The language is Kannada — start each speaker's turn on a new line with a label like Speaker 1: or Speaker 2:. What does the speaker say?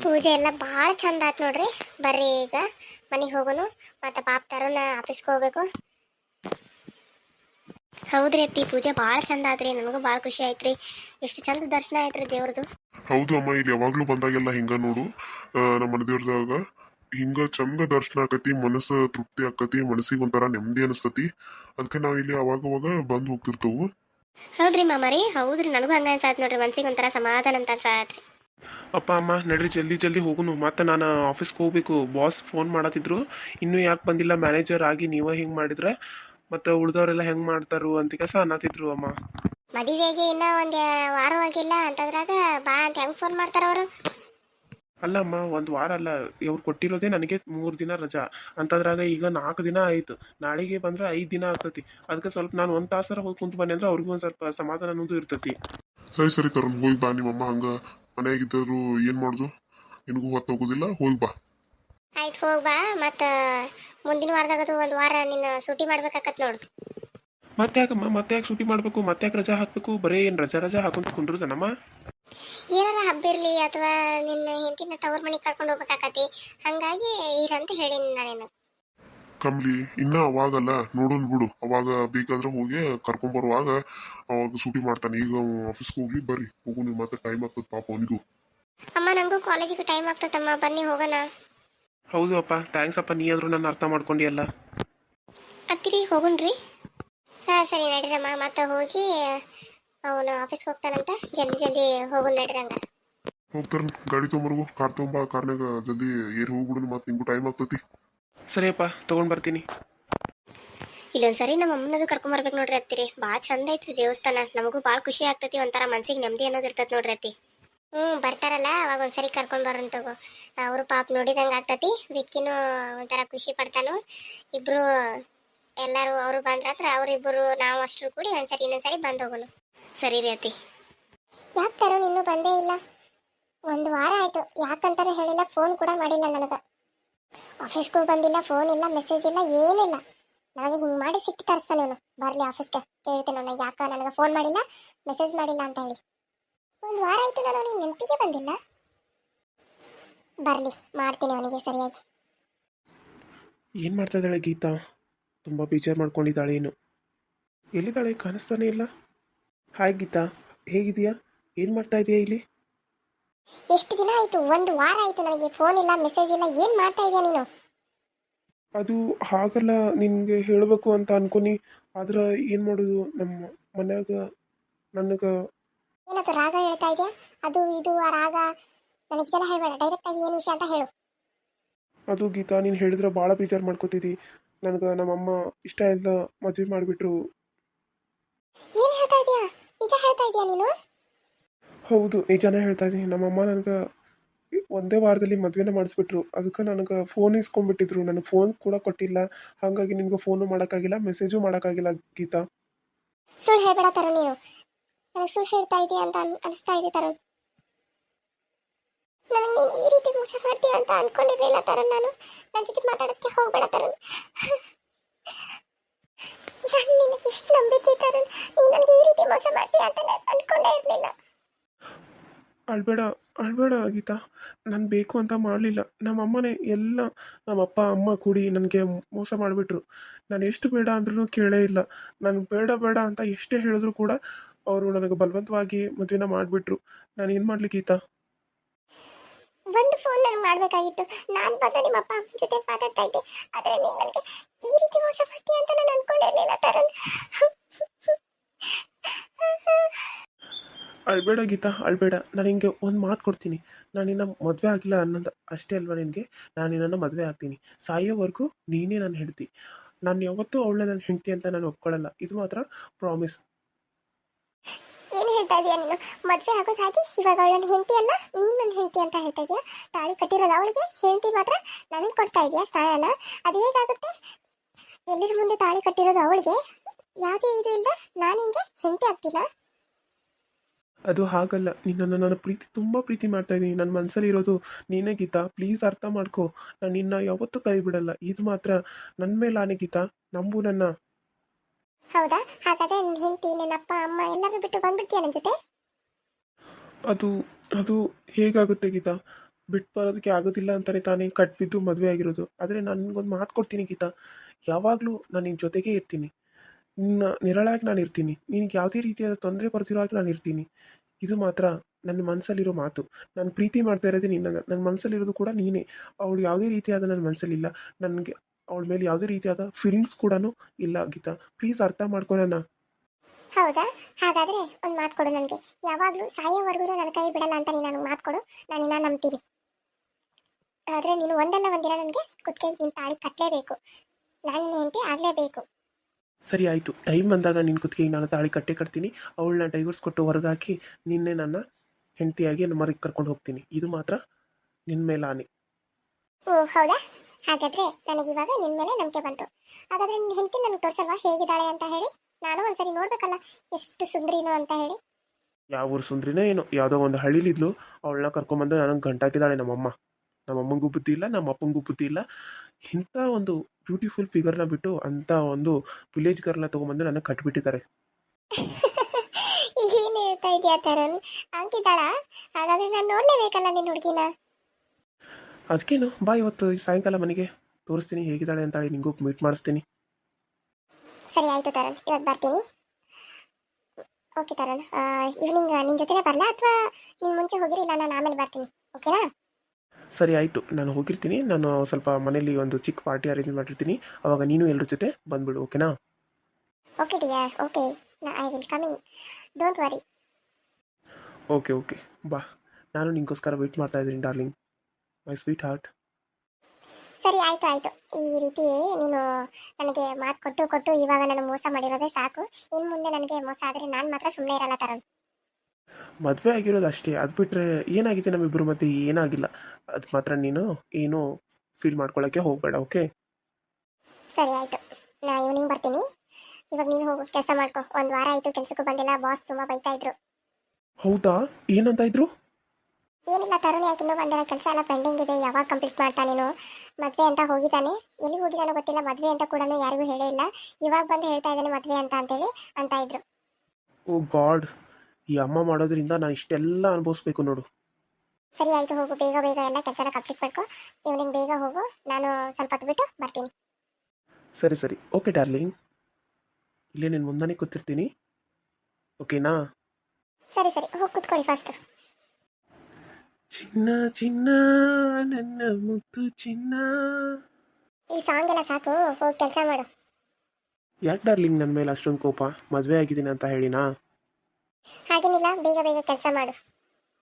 Speaker 1: ಪೂಜೆ ಎಲ್ಲ ಭಾಳ ಚಂದ ಆತ್ ನೋಡ್ರಿ. ಬರ್ರಿ ಈಗ ಮನೆಗೆ ಹೋಗೋನು ಮತ್ತೆ ಪಾಪ ತರುಣ ಆಫೀಸ್ಗೆ ಹೋಗ್ಬೇಕು. ಹೌದ್ರಿ ಅತ್ತಿ ಪೂಜೆ ಭಾಳ ಚಂದ ಆತ್ರಿ ನನಗೂ ಭಾಳ ಖುಷಿ ಆಯ್ತ್ರಿ. ಎಷ್ಟು ಚಂದ ದರ್ಶನ ಆಯ್ತ್ರಿ ದೇವ್ರದು.
Speaker 2: ಹೌದು ಅಮ್ಮ ಇಲ್ಲಿ ಯಾವಾಗ್ಲೂ ಬಂದಾಗೆಲ್ಲ ಹಿಂಗ ನೋಡು. ಆ, ನಮ್ಮ ಮನದೇವ್ರದಾಗ ಹಿಂಗ ಚಂದ ದರ್ಶನ ಆಕತಿ ಮನಸ್ಸು ತೃಪ್ತಿ ಆಕತಿ ಮನಸ್ಸಿಗೆ ಒಂಥರ ನೆಮ್ಮದಿ ಅನಿಸ್ತತಿ. ಅದಕ್ಕೆ ನಾವು ಇಲ್ಲಿ ಅವಾಗ ಅವಾಗ ಬಂದು ಹೋಗ್ತಿರ್ತವು.
Speaker 1: ಹೌದ್ರಿ ಮಾಮಾರಿ ಹೌದ್ರಿ ನನಗೂ ಹಂಗ ಅನ್ಸಾತ್ ನೋಡ್ರಿ ಮನ್ಸಿಗೆ ಒಂಥರ ಸಮಾಧಾನ ಅಂತ ಅನ್ಸಾತ್ರಿ
Speaker 3: ಅಪ್ಪ ಅಮ್ಮ ನಡ್ರಿ ಜಲ್ದಿ ಜಲ್ದಿ ಹೋಗುನು. ಮತ್ತೆ ನಾನು ಆಫೀಸ್ಗೆ ಹೋಗ್ಬೇಕು. ಬಾಸ್ ಫೋನ್ ಮಾಡತ್ತಿದ್ರು ಇನ್ನೂ ಯಾಕೆ ಬಂದಿಲ್ಲ? ಮ್ಯಾನೇಜರ್ ಆಗಿ ನೀವೇ ಹಿಂಗೆ ಮಾಡಿದ್ರೆ? ಮತ್ತು ಉಳ್ದವ್ರೆಲ್ಲ ಹೆಂಗೆ ಮಾಡ್ತಾರು ಅಂತ ಕೆಲಸ ಅನ್ನತ್ತಿದ್ರು ಅಮ್ಮ.
Speaker 1: ಮದುವೆಗೆ ಇನ್ನ ಒಂದ್ ವಾರ ಆಗಿಲ್ಲ ಅಂತದ್ರಾಗ ಬಾ ಅಂತ ಹೆಂಗ್ ಫೋನ್ ಮಾಡ್ತಾರ ಅವರು?
Speaker 3: ಅಲ್ಲ ಅಮ್ಮ ಒಂದು ವಾರ ಅಲ್ಲ. ಇವ್ರು ಕೊಟ್ಟಿರೋದೇ ನನಗೆ ಮೂರು ದಿನ ರಜಾ. ಅಂತದ್ರಾಗ ಈಗ ನಾಲ್ಕು ದಿನ ಆಯಿತು. ನಾಳೆಗೆ ಬಂದ್ರೆ ಐದು ದಿನ ಆಗ್ತತಿ. ಅದಕ್ಕೆ ಸ್ವಲ್ಪ ನಾನು ಒಂದು ತಾಸರ ಹೋಗಿ ಕುಂತು ಬನ್ನಿ ಅಂದ್ರೆ ಅವ್ರಿಗೂ ಒಂದು ಸ್ವಲ್ಪ ಸಮಾಧಾನ ಅನ್ನೋದು ಇರ್ತತಿ.
Speaker 2: ಸರಿ ಸರಿ ತರ ಹೋಗಿ ಬಾ ನಿಮ್ಮಮ್ಮ ಹಂಗ. ಮನೆಯಾಗಿದ್ದರು ಏನ್ ಮಾಡುದು? ನಿನಗೂ ಹೊತ್ತು ಹೋಗುದಿಲ್ಲ? ಹೋಗಿ ಬಾ.
Speaker 1: ಆಯ್ತು ಹೋಗ್ ಬಾ. ಮತ್ತ ಮುಂದಿನ ವಾರದಾಗದು ಒಂದು ವಾರ ನಿನ್ನ ಸೂಟಿ ಮಾಡ್ಬೇಕಾಕತ್ ನೋಡು.
Speaker 3: ಮತ್ತೆ ಯಾಕಮ್ಮ ಮತ್ತೆ ಯಾಕೆ ಸೂಟಿ ಮಾಡಬೇಕು? ಮತ್ತೆ ಯಾಕೆ ರಜಾ ಹಾಕಬೇಕು? ಬರೇ ಏನು ರಜಾ ರಜಾ ಹಾಕೊಂತ ಕುಂದ್ರುದನಮ್ಮ?
Speaker 1: ಏನಾರ ಹಬ್ಬ ಇರ್ಲಿ ಅಥವಾ ನಿನ್ನ ಹೆಂಡತಿನ ತವ್ರ ಮನೆಗೆ ಕರ್ಕೊಂಡು ಹೋಗ್ಬೇಕಾಕತಿ. ಹಂಗಾಗಿ ಇರಂತ ಹೇಳೀನಿ ನಾನೇನು
Speaker 2: ಕಮ್ಲಿ ಇನ್ನ ಅವಾಗಲ್ಲ ನೋಡೋನ್ ಬಿಡು. ಅವಾಗ ಬೇಕಾದ್ರೆ ಹೋಗಿ ಕರ್ಕೊಂಡ್ ಬರುವಾಗ ಅವಾಗ ಸೂಟಿ ಮಾಡ್ತಾನೆ. ಈಗ ಆಫೀಸ್ಗೆ ಹೋಗಿ ಬರ್ರಿ. ಹೋಗು ನೀವು ಮತ್ತೆ ಟೈಮ್ ಆಗ್ತದೆ ಪಾಪ ಅವನಿಗೂ.
Speaker 1: ಅಮ್ಮ ನಂಗೂ ಕಾಲೇಜಿಗೆ ಟೈಮ್ ಆಗ್ತದಮ್ಮ ಬನ್ನಿ ಹೋಗೋಣ.
Speaker 3: ಹೌದು ಅಪ್ಪ. ಥ್ಯಾಂಕ್ಸ್ ಅಪ್ಪ. ನೀ ಆದ್ರೂ ನನ್ನ ಅರ್ಥ ಮಾಡ್ಕೊಂಡಿಯಲ್ಲ
Speaker 1: ಅತ್ತಿರಿ ಹೋಗುಣ್ರಿ. ಹಾ ಸರಿ ನಡೀರಮ್ಮ ಮತ್ತೆ ಹೋಗಿ ಅವನು ಆಫೀಸ್ಗೆ ಹೋಗ್ತಾನಂತ. ಜಲ್ದಿ ಜಲ್ದಿ ಹೋಗುನ್ ನಡಿರಂಗ ಹಂಗ.
Speaker 2: ಹೋಗ್ತಾರ ಗಾಡಿ ತೊಗೊಂಬರ್ಗು ಕಾರ್ ತೊಗೊಂಬ ಕಾರ್ನಾಗ ಜಲ್ದಿ ಏರಿ ಹೋಗ್ಬಿಡು. ಮತ್ತೆ ನಿಂಗೂ ಟೈಮ್ ಆಗ್ತತಿ
Speaker 3: ಸರಿಯಪ್ಪ ತಗೊಂಡ್ ಬರ್ತೀನಿ.
Speaker 1: ಇಲ್ಲೊಂದ್ಸರಿ ನಮ್ಮ ಅಮ್ಮನದು ಕರ್ಕೊಂಡ್ ಬರ್ಬೇಕು ನೋಡ್ರಿ ಅತ್ತಿರಿ. ಭಾಳ ಚಂದ ಐತ್ರಿ ದೇವಸ್ಥಾನ. ನಮಗೂ ಭಾಳ ಖುಷಿ ಆಗ್ತತಿ ಒಂಥರ ಮನ್ಸಿಗೆ ನೆಮ್ಮದಿ ಅನ್ನೋದು ಇರ್ತೈತಿ ನೋಡ್ರಿ ಅತ್ತಿ. ಹ್ಮ್, ಬರ್ತಾರಲ್ಲ, ಅವಾಗ ಒಂದ್ಸರಿ ಕರ್ಕೊಂಡ್ ಬರೋನ್ ತಗೋ. ಅವರು ಪಾಪ ನೋಡಿದಂಗ ಆಗ್ತತಿ. ವಿಕ್ಕಿನೂ ಒಂಥರ ಖುಷಿ ಪಡ್ತಾನು. ಇಬ್ರು ಎಲ್ಲಾರು ಅವರು ಬಂದ್ರಂದ್ರ ಅವ್ರಿಬ್ರು ನಾವು ಅಷ್ಟ್ರು ಕೂಡಿ ಒಂದ್ಸರಿ ಇನ್ನೊಂದ್ಸರಿ ಬಂದ್ ಹೋಗೋನು ಸರಿ ರೀ ಅತ್ತಿ. ಯಾಕೆ ತರುಣ್ ಇನ್ನೂ ಬಂದೇ ಇಲ್ಲ? ಒಂದು ವಾರ ಆಯ್ತು. ಯಾಕಂತಾನೆ ಹೇಳಿಲ್ಲ ಫೋನ್ ಕೂಡ ಮಾಡಿಲ್ಲ ನನಗ. ಆಫೀಸ್ಗೂ ಬಂದಿಲ್ಲ ಫೋನ್ ಇಲ್ಲ ಮೆಸೇಜ್ ಇಲ್ಲ ಏನಿಲ್ಲ ನನಗೆ ಹಿಂಗ್ ಮಾಡಿ ಸಿಟ್ಟು ತರಿಸ್ತಾನೆ ಅವನು ಬರ್ಲಿ ಆಫೀಸ್ಗೆ ಕೇಳ್ತೇನೆ ಅವನ. ಯಾಕ ನನಗೆ ಫೋನ್ ಮಾಡಿಲ್ಲ ಮೆಸೇಜ್ ಮಾಡಿಲ್ಲ ಅಂತ ಹೇಳಿ. ಒಂದು ವಾರ ಆಯ್ತು ನಾನು ಅವನಿಗೆ ನೆನಪಿಗೆ ಬಂದಿಲ್ಲ. ಬರಲಿ, ಮಾಡ್ತೀನಿ ಅವನಿಗೆ ಸರಿಯಾಗಿ.
Speaker 3: ಏನು ಮಾಡ್ತಾ ಇದ್ದಾಳೆ ಗೀತಾ? ತುಂಬ ಬೇಜಾರು ಮಾಡ್ಕೊಂಡಿದ್ದಾಳೆ ಏನು ಎಲ್ಲಿದ್ದಾಳೆ? ಕಾಣಿಸ್ತಾನೆ ಇಲ್ಲ. ಹಾಯ್ ಗೀತಾ ಹೇಗಿದೆಯಾ ಏನು ಮಾಡ್ತಾ ಇದೀಯಾ ಇಲ್ಲಿ?
Speaker 1: ಎಷ್ಟು ದಿನ ಆಯ್ತು? ಒಂದು ವಾರ ಆಯ್ತು ನನಗೆ ಫೋನ್ ಇಲ್ಲ ಮೆಸೇಜ್ ಇಲ್ಲ. ಏನ್ ಮಾಡ್ತಾ ಇದೀಯ ನೀನು?
Speaker 3: ಅದು ಹಾಗಲ್ಲ ನಿನಗೆ ಹೇಳಬೇಕು ಅಂತ ಅನ್ಕೊನಿ. ಆದ್ರೆ ಏನು ಮಾಡೋದು? ನಮ್ಮ ಮನ್ಯಾಗ ನನಗೆ
Speaker 1: ಏನದು ರಾಗ ಹೇಳ್ತಾ ಇದೆಯಾ? ಅದು ಇದು ಆ ರಾಗ ನನಗಿದೆಲ್ಲ ಹೇಳಬೇಡ. ಡೈರೆಕ್ಟ್ ಆಗಿ ಏನು ವಿಷಯ ಅಂತ ಹೇಳು.
Speaker 3: ಅದು ಗೀತಾ ನೀನು ಹೇಳಿದ್ರೆ ಭಾಳ ಬೇಜಾರು ಮಾಡ್ಕೋತಿದ್ದಿ. ನನಗೆ ನಮ್ಮಮ್ಮ ಇಷ್ಟ ಇಲ್ಲ ಮದುವೆ ಮಾಡಿಬಿಟ್ರು.
Speaker 1: ಏನ್ ಹೇಳ್ತಾ ಇದೀಯಾ? ನಿಜ ಹೇಳ್ತಾ ಇದೀಯಾ ನೀನು?
Speaker 3: ಹೌದು ನಿಜಾನೇ ಹೇಳ್ತಾ ಇದ್ದೀನಿ. ನಮ್ಮಮ್ಮ ನನಗೆ ಒಂದೇ ವಾರದಲ್ಲಿ ಮದುವೆನ ಮಾಡಿಸ್ಬಿಟ್ರು. ಅದಕ್ಕೆ ನನಗೆ ಫೋನ್ ಇಸ್ಕೊಂಡ್ಬಿಟ್ಟಿದ್ರು. ನನಗೆ ಫೋನ್ ಕೂಡ ಕೊಟ್ಟಿಲ್ಲ. ಹಾಗಾಗಿ ನಿನಗೆ ಫೋನು ಮಾಡೋಕ್ಕಾಗಿಲ್ಲ ಮೆಸೇಜು ಮಾಡೋಕ್ಕಾಗಿಲ್ಲ ಗೀತಾ.
Speaker 1: ಸುಳ್ಳು ಹೇಳ್ಬೇಡ ತರುಣ್ ನೀನು. ನನಗೆ ಸುಳ್ಳು ಹೇಳ್ತಾ ಇದೀಯ ಅಂತ ಅನ್- ಅನಿಸ್ತಾ ಇದೆ ತರುಣ್. ನನಗೆ ನೀನು ಈ ರೀತಿ ಮೋಸ ಮಾಡ್ತೀಯ ಅಂತ ಅನ್ಕೊಂಡಿರಲಿಲ್ಲ ತರುಣ್ ನಾನು. ನನ್ನ ಜೊತೆ ಮಾತಾಡೋಕ್ಕೆ ಹೋಗ್ಬೇಡ ತರುಣ್. ನಾನು ನಿನಗೆ ಇಷ್ಟು ನಂಬಿದ್ದೆ ನೀನು ನನಗೆ ಈ ರೀತಿ ಮೋಸ ಮಾಡ್ತೀಯ ಅಂತ ನಾನು ಅನ್ಕೊಂಡೇ ಇರಲಿಲ್ಲ.
Speaker 3: ಅಳ್ಬೇಡ ಅಳ್ಬೇಡ ಗೀತಾ. ನಾನು ಬೇಕು ಅಂತ ಮಾಡಲಿಲ್ಲ. ನಮ್ಮಮ್ಮನೇ ಎಲ್ಲ ನಮ್ಮಪ್ಪ, ಅಮ್ಮ ಕೂಡಿ ನನಗೆ ಮೋಸ ಮಾಡಿಬಿಟ್ರು. ನಾನು ಎಷ್ಟು ಬೇಡ ಅಂದ್ರೂ ಕೇಳೇ ಇಲ್ಲ. ನಾನು ಬೇಡ ಬೇಡ ಅಂತ ಎಷ್ಟೇ ಹೇಳಿದ್ರು ಕೂಡ ಅವರು ನನಗೆ ಬಲವಂತವಾಗಿ ಮದುವೆನ ಮಾಡಿಬಿಟ್ರು. ನಾನು ಏನು ಮಾಡಲಿ ಗೀತಾ?
Speaker 1: ಒಂದು ಫೋನ್ ನನಗೆ ಮಾಡಬೇಕಾಗಿತ್ತು. ನಾನು ಬಂದು ನಿಮ್ಮ ಅಪ್ಪ ಅಮ್ಮನ ಜೊತೆ ಮಾತಾಡ್ತಾ ಇದ್ದೆ. ಆದರೆ ನೀನು ನನಗೆ ಈ ರೀತಿ ಮೋಸ ಮಾಡ್ತೀಯ ಅಂತ ನಾನು ಅನ್ಕೊಂಡಿರಲಿಲ್ಲ ತರುಣ್.
Speaker 3: ಅಳ್ಬೇಡ ಗೀತಾ, ಅಳ್ಬೇಡ. ನಾನು ಹಿಂಗೆ ಒಂದು ಮಾತು ಕೊಡ್ತೀನಿ. ನಾನು ನಿನ್ನ ಮದುವೆ ಆಗಿಲ್ಲ ಅನ್ನೋದು ಅಷ್ಟೇ ಅಲ್ವಾ ನಿನಗೆ? ನಾನು ನಿನ್ನನ್ನು ಮದುವೆ ಆಗ್ತೀನಿ. ಸಾಯೋವರೆಗೂ ನೀನೇ ನಾನು ಹೆಂಡತಿ. ನಾನು ಯಾವತ್ತೂ ಅವಳನ್ನ ನನ್ನ ಹೆಂಡ್ತಿ ಅಂತ ನಾನು ಒಪ್ಕೊಳ್ಳಲ್ಲ ಇದು ಮಾತ್ರ ಪ್ರಾಮಿಸ್
Speaker 1: ಏನು ಹೇಳ್ತಾ ಇದೀಯ ನೀನು? ಮದುವೆ ಆಗೋದು ಹಾಗೆ ಇವಾಗ ಅವಳನ್ನ ಹೆಂಡತಿ ಅಲ್ಲ, ನೀನು ನನ್ನ ಹೆಂಡತಿ ಅಂತ ಹೇಳ್ತಾ ಇದೀಯ? ತಾಳಿ ಕಟ್ಟಿರೋದು ಅವಳಿಗೆ? ಹೆಂಡತಿ ಮಾತ್ರ ನನಗೆ ಕೊಡ್ತಾ ಇದೀಯ ಸ್ಥಾನನ? ಅದು ಹೇಗಾಗುತ್ತೆ? ಎಲ್ಲರ ಮುಂದೆ ತಾಳಿ ಕಟ್ಟಿರೋದು ಅವಳಿಗೆ? ಯಾವುದೇ ಇದು ಇಲ್ಲ, ನಾನು ಹಿಂಗೆ ಹೆಂಡತಿ ಆಗ್ತೀನಾ?
Speaker 3: ಅದು ಹಾಗಲ್ಲ. ನಿನ್ನನ್ನು ನಾನು ಪ್ರೀತಿ ತುಂಬ ಪ್ರೀತಿ ಮಾಡ್ತಾ ಇದ್ದೀನಿ ನನ್ನ ಮನಸ್ಸಲ್ಲಿ ಇರೋದು ನೀನೇ ಗೀತಾ. ಪ್ಲೀಸ್ ಅರ್ಥ ಮಾಡ್ಕೋ. ನಾನು ನಿನ್ನ ಯಾವತ್ತೂ ಕೈ ಬಿಡಲ್ಲ. ಇದು ಮಾತ್ರ ನನ್ನ ಮೇಲೆ ಆನೆ ಗೀತಾ. ನಂಬು ನನ್ನ.
Speaker 1: ಹೌದಾ? ಹಾಗಾದ್ರೆ ನಿನ್ನ ಹೆಂಡತಿ ನಿನ್ನ ಅಪ್ಪ ಅಮ್ಮ ಎಲ್ಲರೂ ಬಿಟ್ಟು ಬಂದ್ಬಿಡ್ತೀಯ ನನ್ನ ಜೊತೆ?
Speaker 3: ಅದು ಅದು ಹೇಗಾಗುತ್ತೆ ಗೀತಾ? ಬಿಟ್ಟು ಬರೋದಕ್ಕೆ ಆಗೋದಿಲ್ಲ ಅಂತಲೇ ತಾನೇ ಕಟ್ಬಿದ್ದು ಮದುವೆ ಆಗಿರೋದು. ಆದರೆ ನನಗೊಂದು ಮಾತು ಕೊಡ್ತೀನಿ ಗೀತಾ. ಯಾವಾಗಲೂ ನಾನು ನಿನ್ನ ಜೊತೆಗೇ ಇರ್ತೀನಿ. ನೆರಳಾಗಿ ನಾನು ಇರ್ತೀನಿ. ನಿನಗೆ ಯಾವುದೇ ರೀತಿಯಾದ ತೊಂದರೆ ಬರ್ತಿರೋ ಹಾಗೆ ನಾನು ಇರ್ತೀನಿ. ಇದು ಮಾತ್ರ ನನ್ನ ಮನಸ್ಸಲ್ಲಿರೋ ಮಾತು. ನಾನು ಪ್ರೀತಿ ಮಾಡ್ತಾ ಇರೋದೇ ನಿನ್ನ, ನನ್ನ ಮನಸ್ಸಲ್ಲಿರೋದು ಕೂಡ ನೀನೇ. ಅವಳು ಯಾವುದೇ ರೀತಿಯಾದ ನನ್ನ ಮನಸ್ಸಲ್ಲಿಲ್ಲ. ನನಗೆ, ಅವಳ ಮೇಲೆ ಯಾವುದೇ ರೀತಿಯಾದ ಫೀಲಿಂಗ್ಸ್ ಕೂಡ ಇಲ್ಲ, ಗೀತಾ. ಪ್ಲೀಸ್ ಅರ್ಥ ಮಾಡ್ಕೊಳ್ಳೋಣ
Speaker 1: ಹೌದಾ? ಹಾಗಾದ್ರೆ ಒಂದು ಮಾತು ಕೊಡು ನನಗೆ. ಯಾವಾಗಲೂ ಸಾಯೋವರೆಗೂ ನನ್ನ ಕೈ ಬಿಡಲ್ಲ ಅಂತ ನೀನು ನನಗೆ ಮಾತು ಕೊಡು. ನಾನು ನಿನ್ನ ನಂಬ್ತೀನಿ. ಆದರೆ ನೀನು ಒಂದಲ್ಲ ಒಂದಿನ ನನಗೆ ಕುತ್ಕೊಂಡು ನಿನ್ನ ತಾಳಿ ಕಟ್ಟಲೇಬೇಕು ನಾನು ಹೆಂಡತಿ ಆಗಲೇಬೇಕು.
Speaker 3: ಸರಿ ಆಯಿತು ಟೈಮ್ ಬಂದಾಗ ನಿನ್ನ ಕುತ್ತಿಗೆ ನಾನು ತಾಳಿ ಕಟ್ಟೆ ಕಟ್ತೀನಿ. ಅವಳನ್ನ ಡೈವರ್ಸ್ ಕೊಟ್ಟು ಹೊರಗಾಕಿ ನಿನ್ನೆ ನನ್ನ ಹೆಂಡತಿಯಾಗಿ ಮರಿಗೆ ಕರ್ಕೊಂಡು ಹೋಗ್ತೀನಿ. ಇದು ಮಾತ್ರ ನಿನ್ನ ಮೇಲೆ ಆನೆ.
Speaker 1: ಓ ಹೌದಾ? ಹಾಗಾದ್ರೆ ನನಗೆ ಇವಾಗ ನಿನ್ನ ಮೇಲೆ ನಂಬಿಕೆ ಬಂತು. ಹಾಗಾದ್ರೆ ನಿನ್ನ ಹೆಂಡತಿ ನನಗೆ ತೋರಿಸಲ್ವಾ ಹೇಗಿದ್ದಾಳೆ ಅಂತ ಹೇಳಿ? ನಾನು ಒಂದ್ಸರಿ ನೋಡ್ಬೇಕಲ್ಲ ಎಷ್ಟು ಸುಂದರಿನೋ ಅಂತ ಹೇಳಿ.
Speaker 3: ಯಾವ ಊರು ಸುಂದ್ರಿನೇ ಏನೋ ಯಾವುದೋ ಒಂದು ಹಳ್ಳಿಲಿದ್ಲು. ಅವಳನ್ನ ಕರ್ಕೊಂಬಂದು ನನಗೆ ಗಂಟಾಕಿದ್ದಾಳೆ ನಮ್ಮಮ್ಮ. ನಮ್ಮಮ್ಮಂಗೂ ಬುದ್ಧಿ ಇಲ್ಲ ನಮ್ಮ ಅಪ್ಪಂಗೂ ಬುದ್ಧಿ ಇಲ್ಲ. ಇಂಥ ಒಂದು ಬ್ಯೂಟಿಫುಲ್ ಫಿಗರ್ನ ಬಿಟ್ಟು ಅಂತ ಒಂದು ವಿಲೇಜ್ ಗರ್ಲ್ನ ತೊಗೊಂಬಂದು ನನಗೆ ಕಟ್ಬಿಟ್ಟಿದ್ದಾರೆ.
Speaker 1: ಏನು ಹೇಳ್ತಾ ಇದೆಯಾ ತರುಣ್? ಅಂಕಿದ್ದಾಳ ಹಾಗಾದ್ರೆ ನಾನು ನೋಡ್ಲೇಬೇಕಲ್ಲ ನಿನ್ನ ಹುಡುಗಿನ?
Speaker 3: ಅದಕ್ಕೇನು ಬಾ ಇವತ್ತು ಸಾಯಂಕಾಲ ಮನೆಗೆ. ತೋರಿಸ್ತೀನಿ ಹೇಗಿದ್ದಾಳೆ ಅಂತ ಹೇಳಿ ನಿಂಗೂ ಮೀಟ್ ಮಾಡಿಸ್ತೀನಿ.
Speaker 1: ಸರಿ ಆಯ್ತು ತರುಣ್ ಇವತ್ತು ಬರ್ತೀನಿ. ಓಕೆ ತರುಣ್ ಈವ್ನಿಂಗ್ ನಿನ್ನ ಜೊತೆನೇ ಬರಲಾ ಅಥವಾ ನಿನ್ನ ಮುಂಚೆ ಹೋಗಿರಿಲ್ಲ ನಾನು ಆಮೇಲೆ ಬರ್ತೀನಿ ಓಕೆನಾ?
Speaker 3: ಸರಿ ಆಯಿತು ನಾನು ಹೋಗಿರ್ತೀನಿ. ನಾನು ಸ್ವಲ್ಪ ಮನೇಲಿ ಒಂದು ಚಿಕ್ಕ ಪಾರ್ಟಿ ಅರೇಂಜ್ ಮಾಡಿರ್ತೀನಿ. ಅವಾಗ ನೀನು ಎಲ್ಲರ ಜೊತೆ ಬಂದ್ಬಿಡು ಓಕೆನಾ
Speaker 1: okay dear okay I will coming don't worry
Speaker 3: okay okay ಬಾ. ನಾನು ನಿಂಗೋಸ್ಕರ ವೇಟ್ ಮಾಡ್ತಾ ಇದ್ದೀನಿ ಡಾರ್ಲಿಂಗ್ ಮೈ ಸ್ವೀಟ್ ಹಾರ್ಟ್
Speaker 1: ಸರಿ ಆಯ್ತು ಆಯ್ತು. ಈ ರೀತಿ ನೀನು ನನಗೆ ಮಾತು ಕೊಟ್ಟು ಕೊಟ್ಟು ಇವಾಗ ನಾನು ಮೋಸ ಮಾಡಿರೋದೇ ಸಾಕು. ಇನ್ನು ಮುಂದೆ ನನಗೆ ಮೋಸ ಆದರೆ ನಾನು ಮಾತ್ರ ಸುಮ್ಮನೆ ಇರಲ್ಲ ತರುಣ್.
Speaker 3: ಮದುವೆ ಆಗಿರೋದು ಅಷ್ಟೇ. ಅದು ಬಿಟ್ಟರೆ ಏನಾಗಿದೆ ನಮ್ಮಿಬ್ಬರ ಮಧ್ಯೆ? ಏನಾಗಿಲ್ಲ. ಅದು ಮಾತ್ರ ನೀನು ಏನು ಫೀಲ್ ಮಾಡ್ಕೊಳ್ಳೋಕ್ಕೆ ಹೋಗಬೇಡ ಓಕೆ
Speaker 1: ಸರಿ ಆಯಿತು. ನಾ ಇವ್ನಿಂಗ್ ಬರ್ತೀನಿ. ಇವಾಗ ನೀನು ಹೋಗು ಕೆಲಸ ಮಾಡ್ಕೊ. ಒಂದು ವಾರ ಆಯಿತು ಕೆಲಸಕ್ಕೂ ಬಂದಿಲ್ಲ. ಬಾಸ್ ತುಂಬಾ ಬೈತಾ ಇದ್ರು.
Speaker 3: ಹೌದಾ? ಏನಂತ ಇದ್ರು?
Speaker 1: ಏನಿಲ್ಲ ತರುಣ್ ಇನ್ನೂ ಬಂದಿಲ್ಲ. ಕೆಲಸ ಎಲ್ಲ ಪೆಂಡಿಂಗ್ ಇದೆ. ಯಾವಾಗ ಕಂಪ್ಲೀಟ್ ಮಾಡ್ತಾ ನೀನು? ಮದುವೆ ಅಂತ ಹೋಗಿದ್ದಾನೆ. ಎಲ್ಲಿ ಹೋಗಿದ್ದಾನೋ ಗೊತ್ತಿಲ್ಲ. ಮದುವೆ ಅಂತ ಕೂಡ ಯಾರಿಗೂ ಹೇಳೇ ಇಲ್ಲ. ಇವಾಗ ಬಂದು ಹೇಳ್ತಾ ಇದ್ದಾನೆ ಮದುವೆ ಅಂತ ಅಂತೇಳಿ ಅಂತ ಇದ್ರು.
Speaker 3: Oh God. ಈ ಅಮ್ಮ ಮಾಡೋದ್ರಿಂದ ನಾನು ಇಷ್ಟೆಲ್ಲ ಅನುಭವಿಸ್ಬೇಕು ನೋಡು.
Speaker 1: ಸರಿ ಆಯ್ತು ಹೋಗು. ಬೇಗ ಬೇಗ ಎಲ್ಲ ಕೆಲಸನ ಕಂಪ್ಲೀಟ್ ಮಾಡ್ಕೊ. ಈವ್ನಿಂಗ್ ಬೇಗ ಹೋಗು. ನಾನು ಸ್ವಲ್ಪ ಹೊತ್ತು ಬಿಟ್ಟು ಬರ್ತೀನಿ.
Speaker 3: ಸರಿ ಸರಿ. ಓಕೆ ಡಾರ್ಲಿಂಗ್ ಇಲ್ಲೇ ನಿನ್ನ ಮುಂದಾನೆ ಕೂತಿರ್ತೀನಿ. ಓಕೆನಾ
Speaker 1: ಸರಿ ಸರಿ. ಹೋಗಿ ಕೂತ್ಕೊಳ್ಳಿ ಫಸ್ಟ್
Speaker 3: ಚಿನ್ನ ಚಿನ್ನ ನನ್ನ ಮುತ್ತು ಚಿನ್ನ.
Speaker 1: ಈ ಸಾಂಗ್ ಎಲ್ಲ ಸಾಕು. ಹೋಗಿ ಕೆಲಸ ಮಾಡು.
Speaker 3: ಯಾಕೆ ಡಾರ್ಲಿಂಗ್ ನನ್ನ ಮೇಲೆ ಅಷ್ಟೊಂದು ಕೋಪ? ಮದುವೆ ಆಗಿದ್ದೀನಿ ಅಂತ ಹೇಳಿನಾ?
Speaker 1: ಹಾಗೇನಿಲ್ಲ ಬೇಗ ಬೇಗ ಕೆಲಸ ಮಾಡು.